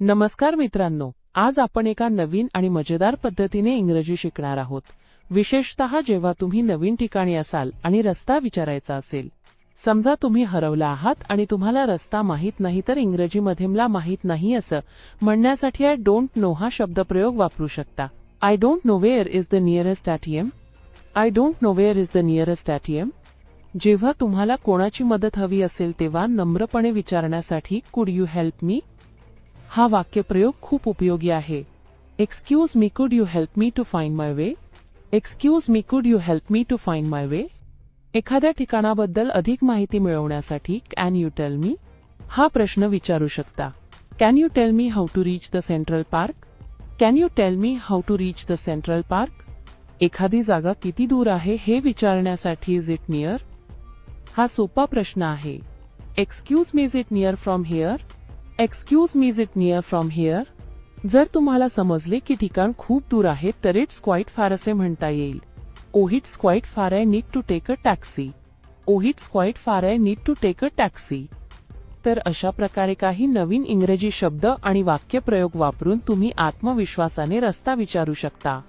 नमस्कार मित्रांनो आज आपण एका नवीन आणि मजेदार पद्धतीने इंग्रजी शिकणार आहोत. विशेषतः जेव्हा तुम्ही नवीन ठिकाणी असाल आणि रस्ता विचारायचा असेल. समजा तुम्ही हरवला आहात आणि तुम्हाला रस्ता माहीत नाही तर इंग्रजीमध्ये मला माहीत नाही असं म्हणण्यासाठी आय डोंट नो हा शब्दप्रयोग वापरू शकता. I don't know where is the nearest ATM I don't know where is the nearest ATM जेव्हा तुम्हाला कोणाची मदत हवी असेल तेव्हा नम्रपणे विचारण्यासाठी कुड यू हेल्प मी हा वाक्यप्रयोग खूप उपयोगी आहे. Excuse me could you help me to find my way excuse me could you help me to find my way एखाद्या ठिकाणाबद्दल अधिक माहिती मिळवण्यासाठी कॅन यू टेल मी हा प्रश्न विचारू शकता. Can you tell me how to reach the central park can you tell me how to reach the central park एखादी जागा किती दूर आहे हे विचारण्यासाठी इज इट नियर हा सोपा प्रश्न आहे. Excuse me is it near from here excuse me is it near from here जर तुम्हाला समजले की ठिकाण खूप दूर आहे तर इट्स क्वाईट फार असे म्हणता येईल. Oh it's quite far I need to take a taxi oh it's quite far I need to take a taxi तर अशा प्रकारे काही नवीन इंग्रजी शब्द आणि वाक्यप्रयोग वापरून तुम्ही आत्मविश्वासाने रस्ता विचारू शकता.